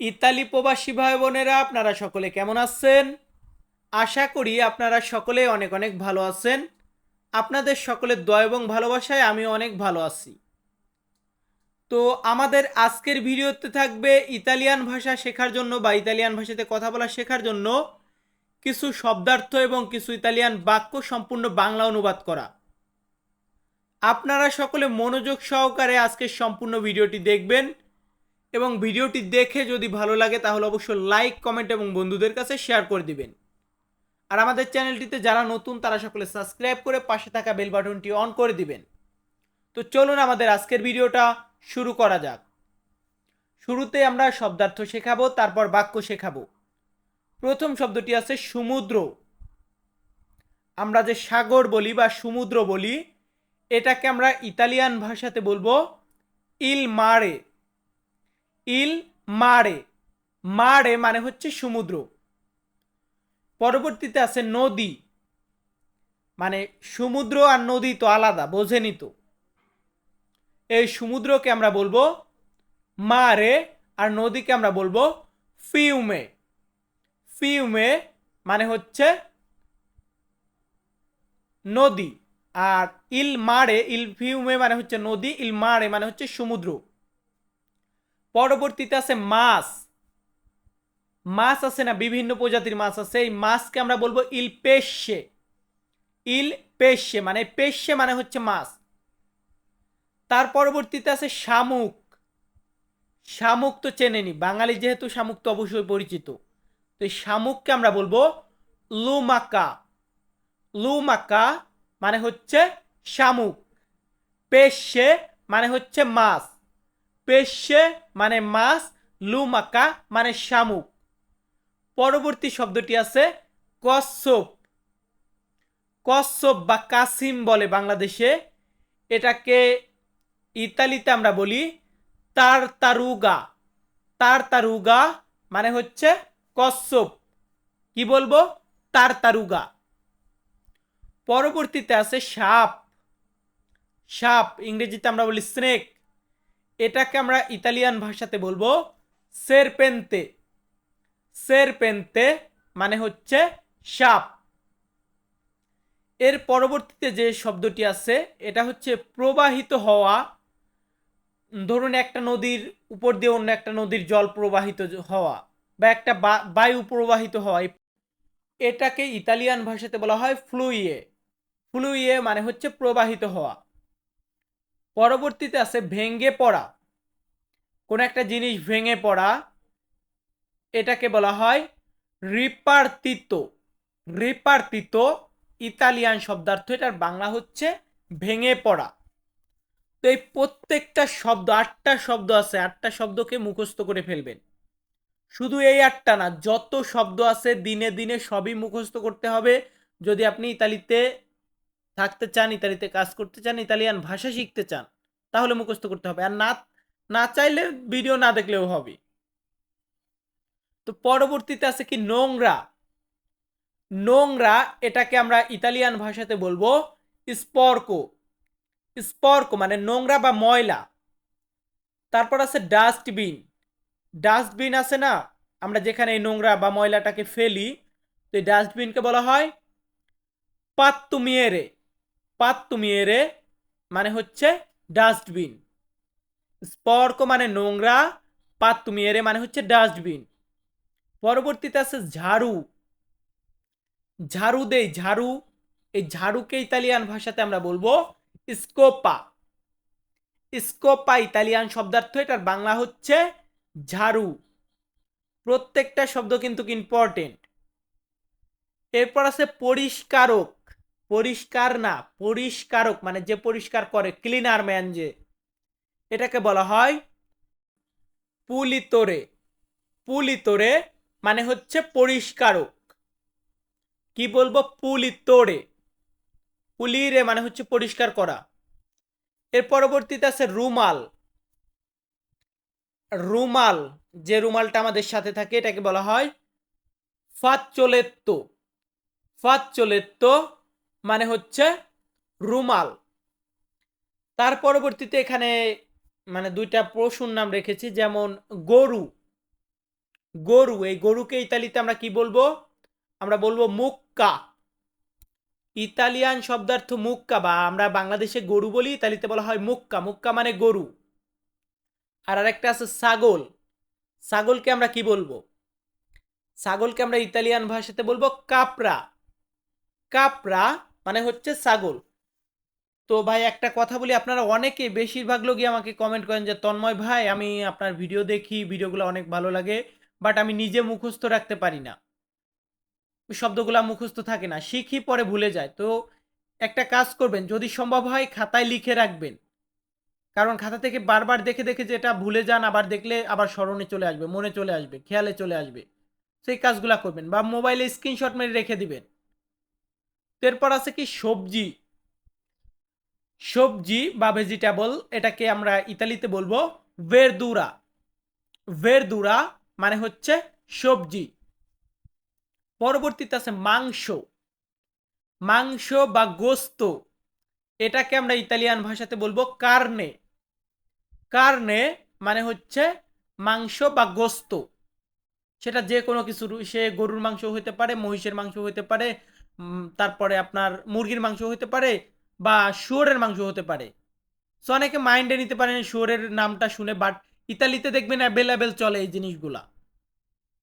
Italy প্রবাসী ভাই বোনেরা আপনারা সকলে কেমন আছেন? আশা করি আপনারা সকলে অনেক অনেক ভালো আছেন। আপনাদের সকলের দয়া এবং ভালোবাসায় আমি অনেক ভালো আছি। তো আমাদের আজকের ভিডিওতে থাকবে ইতালিয়ান ভাষা শেখার জন্য বা ইতালিয়ান ভাষাতে কথা বলা শেখার জন্য কিছু শব্দার্থ এবং কিছু ইতালিয়ান বাক্য সম্পূর্ণ বাংলা অনুবাদ করা। আপনারা সকলে মনোযোগ সহকারে আজকের সম্পূর্ণ ভিডিওটি দেখবেন। এবং ভিডিওটি দেখে যদি ভালো লাগে, তাহলে অবশ্যই লাইক কমেন্ট এবং বন্ধুদের কাছে শেয়ার করে দিবেন। আর আমাদের চ্যানেলটিতে যারা নতুন, তারা সকলে সাবস্ক্রাইব করে পাশে থাকা বেল বাটনটি অন করে দিবেন। তো চলুন আমাদের আজকের ভিডিওটা শুরু করা যাক। শুরুতে আমরা শব্দার্থ শেখাবো, তারপর বাক্য শেখাবো। প্রথম শব্দটি আছে সমুদ্র। আমরা যে সাগর বলি বা সমুদ্র বলি, এটাকে আমরা ইতালিয়ান ভাষাতে বলব ইল মারে ইল মারে। মারে মানে হচ্ছে সমুদ্র। পরবর্তীতে আছে নদী। মানে সমুদ্র আর নদী তো আলাদা, বোঝেনি তো। এই সমুদ্রকে আমরা বলব মারে আর নদীকে আমরা বলব ফিউমে। ফিউমে মানে হচ্ছে নদী। আর ইল মারে, ইল ফিউমে মানে হচ্ছে নদী, ইল মারে মানে হচ্ছে সমুদ্র। পরবর্তীতে আছে মাছ। মাছ আছে না, বিভিন্ন প্রজাতির মাছ আছে। এই মাছকে আমরা বলব ইল পেশে। ইল পেশে মানে পেশে মানে হচ্ছে মাছ। তার পরবর্তীতে আছে শামুক। শামুক তো চেনেনি। বাঙালি যেহেতু শামুক তো অবশ্যই পরিচিত। তো এই শামুককে আমরা বলব লুমাকা। লুমাকা মানে হচ্ছে শামুক। পেশে মানে হচ্ছে মাছ। পেশে মানে মাছ, লুমাকা মানে শামুক। পরবর্তী শব্দটি আছে কচ্ছপ। কচ্ছপ বা কাসিম বলে বাংলাদেশে। এটাকে ইতালিতে আমরা বলি তার তারুগা তার তারুগা মানে হচ্ছে কচ্ছপ। কি বলব? তার তারুগা পরবর্তীতে আছে সাপ। সাপ, ইংরেজিতে আমরা বলি স্নেক। এটাকে আমরা ইতালিয়ান ভাষাতে বলব সেরপেন্তে সেরপেন্তে মানে হচ্ছে সাপ। এর পরবর্তীতে যে শব্দটি আছে, এটা হচ্ছে প্রবাহিত হওয়া। ধরুন একটা নদীর উপর দিয়ে অন্য একটা নদীর জল প্রবাহিত হওয়া বা একটা বায়ু প্রবাহিত হওয়া। এটাকে ইতালিয়ান ভাষাতে বলা হয় ফ্লুইয়ে ফ্লুইয়ে মানে হচ্ছে প্রবাহিত হওয়া। পরবর্তীতে আছে ভেঙ্গে পড়া। কোনো একটা জিনিস ভেঙে পড়া, এটাকে বলা হয় রিপার্তিত। রিপার্তিত ইতালিয়ান শব্দার্থ, এটার বাংলা হচ্ছে ভেঙে পড়া। তো এই প্রত্যেকটা শব্দ, আটটা শব্দ আছে, আটটা শব্দকে মুখস্থ করে ফেলবেন। শুধু এই আটটা না, যত শব্দ আছে দিনে দিনে সবই মুখস্থ করতে হবে। যদি আপনি ইতালিতে থাকতে চান, ইতালিতে কাজ করতে চান, ইতালিয়ান ভাষা শিখতে চান, তাহলে মুখস্থ করতে হবে। আর না না চাইলে ভিডিও না দেখলেও হবে। তো পরবর্তীতে আছে কি নোংরা। নোংরা এটাকে আমরা ইতালিয়ান ভাষাতে বলব স্পর্ক। স্পর্ক মানে নোংরা বা ময়লা। তারপর আছে ডাস্টবিন। ডাস্টবিন আছে না, আমরা যেখানে এই নোংরা বা ময়লাটাকে ফেলি, তো এই ডাস্টবিনকে বলা হয় পাত্তুমিয়েরে। পাত্তুমিয়েরে মানে হচ্ছে ডাস্টবিন। স্পর্ক মানে নোংরা পাত্তুমিয়েরে মানে হচ্ছে ডাস্টবিন। পরবর্তীতে আছে ঝাড়ু। ঝাড়ু দেই, ঝাড়ু। এই ঝাড়ুকে ইতালিয়ান ভাষাতে আমরা বলব স্কোপা। স্কোপা, ইতালিয়ান শব্দার্থ, এটার বাংলা হচ্ছে ঝাড়ু। প্রত্যেকটা শব্দ কিন্তু ইম্পর্টেন্ট এরপর আছে পরিষ্কারক। পরিষ্কার না, পরিষ্কারক মানে যে পরিষ্কার করে ক্লিনার ম্যান যে, এটাকে বলা হয় পুলিতরে। পুলিতরে মানে হচ্ছে পরিষ্কারক। কি বলব? পুলিতরে। পুলিরে মানে হচ্ছে পরিষ্কার করা। এর পরবর্তীতে আছে রুমাল। রুমাল, যে রুমালটা আমাদের সাথে থাকে, এটাকে বলা হয় ফাচ্চলেত্তো ফাচ্চলেত্তো মানে হচ্ছে রুমাল। তার পরবর্তীতে এখানে মানে দুইটা পশুর নাম রেখেছি, যেমন গরু। গরু, এই গরুকে ইতালিতে আমরা কি বলব? আমরা বলব মুক্কা। ইতালিয়ান শব্দার্থ মুক্কা বা আমরা বাংলাদেশে গরু বলি, ইতালিতে বলা হয় মুক্কা। মুক্কা মানে গরু। আর আরেকটা আছে ছাগল। ছাগলকে আমরা কি বলব? ছাগলকে আমরা ইতালিয়ান ভাষাতে বলব কাপড়া। কাপড়া মানে হচ্ছে ছাগল তো ভাই একটা কথা বলি, আপনারা অনেকে বেশিরভাগ লোকই আমাকে কমেন্ট করেন যে, তন্ময় ভাই, আমি আপনার ভিডিও দেখি ভিডিওগুলো অনেক ভালো লাগে বাট আমি নিজে মুখস্থ রাখতে পারি না। শব্দগুলো মুখস্থ থাকে না, শিখি পরে ভুলে যায়। তো একটা কাজ করবেন, যদি সম্ভব হয় খাতায় লিখে রাখবেন। কারণ খাতা থেকে বারবার দেখে দেখে যেটা ভুলে যান, আবার দেখলে আবার স্মরণে চলে আসবে, মনে চলে আসবে, খেয়ালে চলে আসবে। সেই কাজগুলা করবেন বা মোবাইলে স্ক্রিনশট মেরে রেখে দিবেন। এরপর আছে কি সবজি। সবজি বা ভেজিটেবল এটাকে আমরা ইতালিতে বলব ভেরদুরা ভেরদুরা মানে হচ্ছে সবজি। পরবর্তীতে আছে মাংস। মাংস বা গোস্ত, এটাকে আমরা ইতালিয়ান ভাষাতে বলব কার্নে কার্নে মানে হচ্ছে মাংস বা গোস্ত। সেটা যে কোনো কিছু সে গরুর মাংস হতে পারে, মহিষের মাংস হতে পারে তারপরে আপনার মুরগির মাংস হতে পারে বা শুয়োরের মাংস হতে পারে। সো অনেকে মাইন্ডে নিতে পারেন শুয়োরের নামটা শুনে বাট ইতালিতে দেখবেন অ্যাভেলেবেল চলে এই জিনিসগুলা।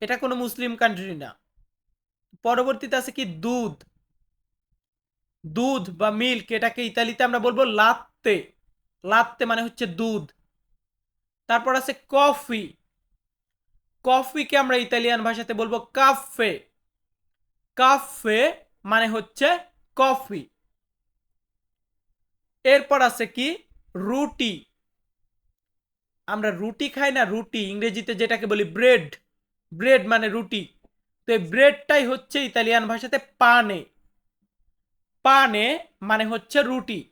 এটা কোনো মুসলিম কান্ট্রি না। পরবর্তীতে আছে কি দুধ। দুধ বা মিল্ক এটাকে ইতালিতে আমরা বলব লাত্তে। লাত্তে মানে হচ্ছে দুধ। তারপর আছে কফি। কফিকে আমরা ইতালিয়ান ভাষাতে বলব কাফে কাফে মানে হচ্ছে কফি। এরপর আছে কি? রুটি। আমরা রুটি খাই না, রুটি। ইংরেজিতে যেটাকে বলি ব্রেড। ব্রেড মানে রুটি। তো এই ব্রেডটাই হচ্ছে ইতালিয়ান ভাষাতে পানে। পানে মানে হচ্ছে রুটি।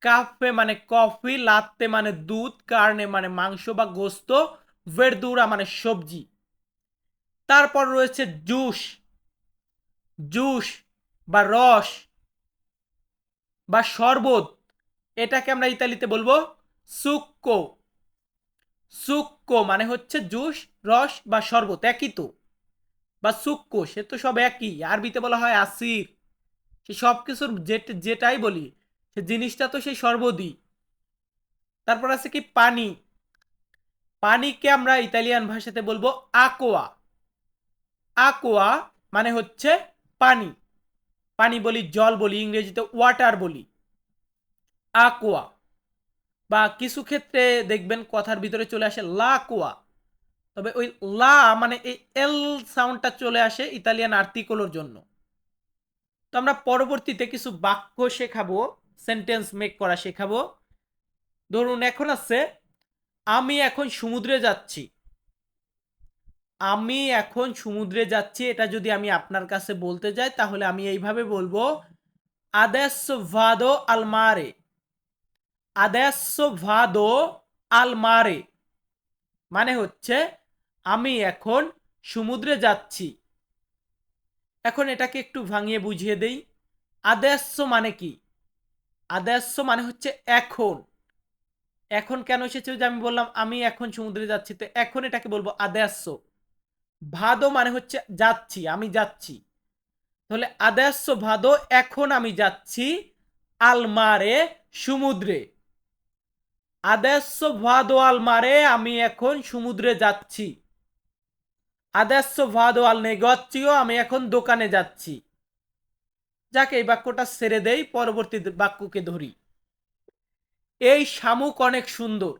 কাফে মানে কফি, লাত্তে মানে দুধ, কার্নে মানে মাংস বা গোস্ত ভেরদুরা মানে সবজি। তারপর রয়েছে জুস। জুস বা রস বা শরবত, এটাকে আমরা ইতালিতে বলব সুক্কো সুক্কো মানে হচ্ছে জুস, রস বা শরবত, একই তো। বা সুক্কো সে তো সব একই। আরবিতে বলা হয় আসির। সে সব কিছুর যেট- যেটাই বলি, সে জিনিসটা তো সেই সর্বদি তারপর আছে কি পানি। পানিকে আমরা ইতালিয়ান ভাষাতে বলব আকোয়া আকোয়া মানে হচ্ছে পানি। পানি বলি, জল বলি, ইংরেজিতে ওয়াটার বলি। আকোয়া বা কিছু ক্ষেত্রে দেখবেন কথার ভিতরে চলে আসে লা কোয়া তবে ওই লা মানে এই এল সাউন্ডটা চলে আসে ইতালিয়ান আর্টিকলোর জন্য। তো আমরা পরবর্তীতে কিছু বাক্য শেখাবো সেন্টেন্স মেক করা শেখাবো। ধরুন এখন আছে, আমি এখন সমুদ্রে যাচ্ছি। আমি এখন সমুদ্রে যাচ্ছি, এটা যদি আমি আপনার কাছে বলতে যাই, তাহলে আমি এইভাবে বলব। adesso ভাদো আলমারে। vado al mare মানে হচ্ছে, আমি এখন সমুদ্রে যাচ্ছি। এখন এটাকে একটু ভাঙিয়ে বুঝিয়ে দেই। আদেশ্য মানে কি? আদেশ্য মানে হচ্ছে এখন। এখন কেন এসেছে যে আমি বললাম, আমি এখন সমুদ্রে যাচ্ছি, তো এখন এটাকে বলব আদেশ্য ভাদো মানে হচ্ছে যাচ্ছি, আমি যাচ্ছি। তাহলে আদেশ্য ভাদো এখন আমি যাচ্ছি আলমারে সমুদ্রে। আদেশ্য ভাদো আলমারে, আমি এখন সমুদ্রে যাচ্ছি। আদেশ্য ভাদো আল নেগচ্ছিও আমি এখন দোকানে যাচ্ছি। যাকে, এই বাক্যটা ছেড়ে দেই, পরবর্তী বাক্যকে ধরি। এই শামুক অনেক সুন্দর,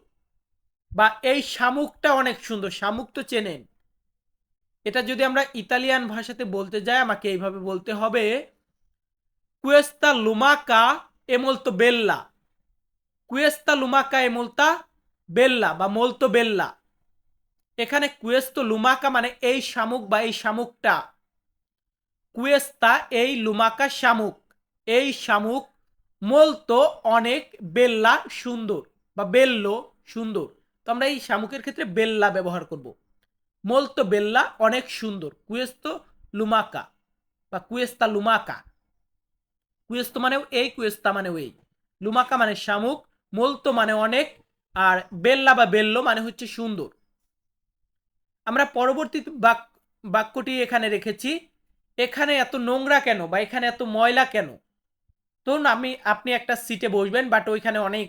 বা এই শামুকটা অনেক সুন্দর, শামুক তো চেনেন। এটা যদি আমরা ইতালিয়ান ভাষাতে বলতে যাই, আমাকে এইভাবে বলতে হবে কুয়েস্তা লুমাকা এমলতো বেল্লা কুয়েস্তা লুমাকা এমলতা বেল্লা বা মলতো বেল্লা এখানে কুয়েস্তো লুমাকা মানে এই শামুক বা এই শামুকটা। কুয়েস্তা এই লুমাকা শামুক. এই শামুক মলতো অনেক বেল্লা সুন্দর বা বেল্লো সুন্দর। তো আমরা এই শামুকের ক্ষেত্রে বেল্লা ব্যবহার করব। মলতো বেল্লা অনেক সুন্দর কুয়েস্তো লুমাকা বা কুয়েস্তা লুমাকা কুয়েস্তো মানেও এই কুয়েস্তা মানেও এই লুমাকা মানে শামুক মলতো মানে অনেক আর বেল্লা বা বেল্লো মানে হচ্ছে সুন্দর আমরা পরবর্তী বাক, বাক্যটি এখানে রেখেছি। এখানে এত নোংরা কেন বা এখানে এত ময়লা কেন? ধরুন আমি, আপনি একটা সিটে বসবেন বাট ওইখানে অনেক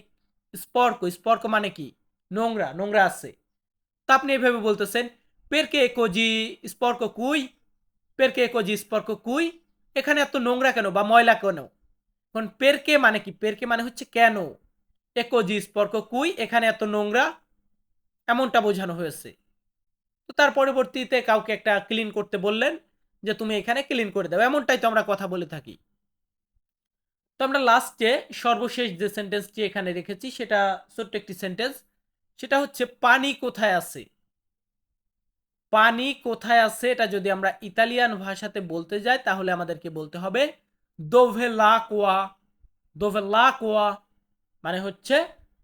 স্পর্ক। স্পর্ক মানে কি? নোংরা নোংরা আছে। তা আপনি এভাবে বলতেছেন পেরকে কোজি স্পর্ক কুই পেরকে কোজি স্পর্ক কুই এখানে এত নোংরা কেন বা ময়লা কেন এখন পেরকে মানে কি পেরকে মানে হচ্ছে কেন একোজি স্পর্ক কুই এখানে এত নোংরা এমনটা বোঝানো হয়েছে। তো তার পরবর্তীতে কাউকে একটা ক্লিন করতে বললেন যে, তুমি এখানে ক্লিন করে দাও। এমনটাই তো আমরা কথা বলে থাকি। তো আমরা লাস্টে সর্বশেষ যে সেন্টেন্সটি এখানে রেখেছি, সেটা ছোট্ট একটি সেন্টেন্স সেটা হচ্ছে, পানি কোথায় আছে? পানি কোথায় আছে এটা যদি আমরা ইতালিয়ান ভাষাতে বলতে যাই, তাহলে আমাদেরকে বলতে হবে দোভে কোয়া দোভে কোয়া মানে হচ্ছে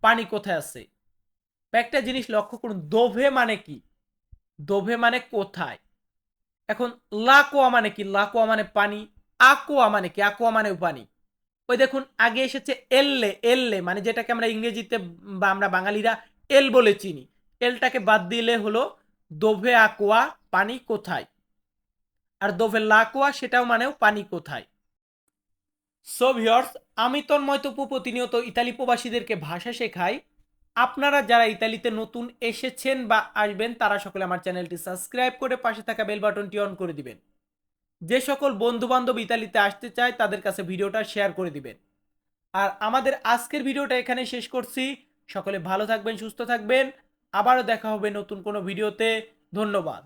পানি কোথায় আছে। একটা জিনিস লক্ষ্য করুন দোভে মানে কি? দোভে মানে কোথায়? এখন লাকোয়া মানে কি? লাকোয়া মানে পানি আকোয়া মানে কি? আকোয়া মানে পানি। ওই দেখুন, আগে এসেছে এললে এললে মানে যেটাকে আমরা ইংরেজিতে বা আমরা বাঙালিরা এল বলে চিনি। এলটাকে বাদ দিলে হলো দোভে আকোয়া, পানি কোথায়? আর দোভে লাকোয়া সেটাও মানেও পানি কোথায়? সো ভিওর্স আমি তন্ময় তপু প্রতিনিয়ত ইতালি প্রবাসীদেরকে ভাষা শেখাই। আপনারা যারা ইতালিতে নতুন এসেছেন বা আসবেন, তারা সকলে আমার চ্যানেলটি সাবস্ক্রাইব করে পাশে থাকা বেল বাটনটি অন করে দিবেন। যে সকল বন্ধু বান্ধব ইতালিতে আসতে চায়, তাদের কাছে ভিডিওটা শেয়ার করে দিবেন। আর আমাদের আজকের ভিডিওটা এখানে শেষ করছি। সকলে ভালো থাকবেন, সুস্থ থাকবেন। আবারও দেখা হবে নতুন কোনো ভিডিওতে। ধন্যবাদ।